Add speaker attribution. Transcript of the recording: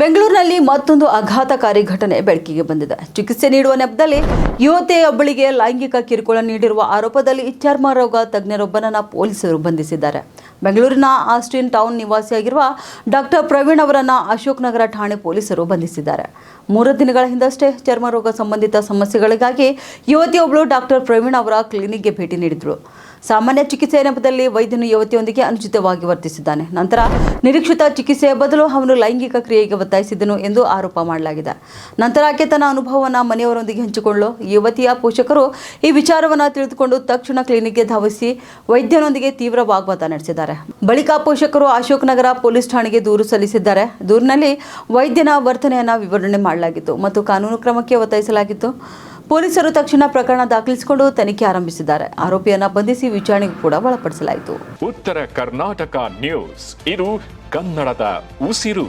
Speaker 1: ಬೆಂಗಳೂರಿನಲ್ಲಿ ಮತ್ತೊಂದು ಆಘಾತಕಾರಿ ಘಟನೆ ಬೆಳಕಿಗೆ ಬಂದಿದೆ. ಚಿಕಿತ್ಸೆ ನೀಡುವ ನೆಪದಲ್ಲಿ ಯುವತಿಯೊಬ್ಬಳಿಗೆ ಲೈಂಗಿಕ ಕಿರುಕುಳ ನೀಡಿರುವ ಆರೋಪದಲ್ಲಿ ಚರ್ಮ ರೋಗ ತಜ್ಞರೊಬ್ಬನನ್ನ ಪೊಲೀಸರು ಬಂಧಿಸಿದ್ದಾರೆ. ಬೆಂಗಳೂರಿನ ಆಸ್ಟಿನ್ ಟೌನ್ ನಿವಾಸಿಯಾಗಿರುವ ಡಾಕ್ಟರ್ ಪ್ರವೀಣ್ ಅವರನ್ನು ಅಶೋಕ್ ನಗರ ಠಾಣೆ ಪೊಲೀಸರು ಬಂಧಿಸಿದ್ದಾರೆ. ಮೂರು ದಿನಗಳ ಹಿಂದಷ್ಟೇ ಚರ್ಮ ರೋಗ ಸಂಬಂಧಿತ ಸಮಸ್ಯೆಗಳಿಗಾಗಿ ಯುವತಿಯೊಬ್ಬಳು ಡಾಕ್ಟರ್ ಪ್ರವೀಣ್ ಅವರ ಕ್ಲಿನಿಕ್ಗೆ ಭೇಟಿ ನೀಡಿದ್ರು ಸಾಮಾನ್ಯ ಚಿಕಿತ್ಸೆ ನೆಪದಲ್ಲಿ ವೈದ್ಯನು ಯುವತಿಯೊಂದಿಗೆ ಅನುಚಿತವಾಗಿ ವರ್ತಿಸಿದ್ದಾನೆ. ನಂತರ ನಿರೀಕ್ಷಿತ ಚಿಕಿತ್ಸೆಯ ಬದಲು ಅವನು ಲೈಂಗಿಕ ಕ್ರಿಯೆಗೆ ಒತ್ತಾಯಿಸಿದ್ದನು ಎಂದು ಆರೋಪ ಮಾಡಲಾಗಿದೆ. ನಂತರ ಆಕೆ ತನ್ನ ಅನುಭವವನ್ನು ಮನೆಯವರೊಂದಿಗೆ ಹಂಚಿಕೊಳ್ಳಲು ಯುವತಿಯ ಪೋಷಕರು ಈ ವಿಚಾರವನ್ನು ತಿಳಿದುಕೊಂಡು ತಕ್ಷಣ ಕ್ಲಿನಿಕ್ಗೆ ಧಾವಿಸಿ ವೈದ್ಯನೊಂದಿಗೆ ತೀವ್ರ ವಾಗ್ವಾದ ನಡೆಸಿದ್ದಾರೆ. ಬಳಿಕ ಪೋಷಕರು ಅಶೋಕ್ ನಗರ ಪೊಲೀಸ್ ಠಾಣೆಗೆ ದೂರು ಸಲ್ಲಿಸಿದ್ದಾರೆ. ದೂರಿನಲ್ಲಿ ವೈದ್ಯನ ವರ್ತನೆಯನ್ನು ವಿವರಣೆ ಮಾಡಲಾಗಿತ್ತು ಮತ್ತು ಕಾನೂನು ಕ್ರಮಕ್ಕೆ ಒತ್ತಾಯಿಸಲಾಗಿತ್ತು. ಪೊಲೀಸರು ತಕ್ಷಣ ಪ್ರಕರಣ ದಾಖಲಿಸಿಕೊಂಡು ತನಿಖೆ ಆರಂಭಿಸಿದ್ದಾರೆ. ಆರೋಪಿಯನ್ನ ಬಂಧಿಸಿ ವಿಚಾರಣೆಗೂ ಕೂಡ ಒಳಪಡಿಸಲಾಯಿತು.
Speaker 2: ಉತ್ತರ ಕರ್ನಾಟಕ ನ್ಯೂಸ್. ಇದು ಕನ್ನಡದ ಉಸಿರು.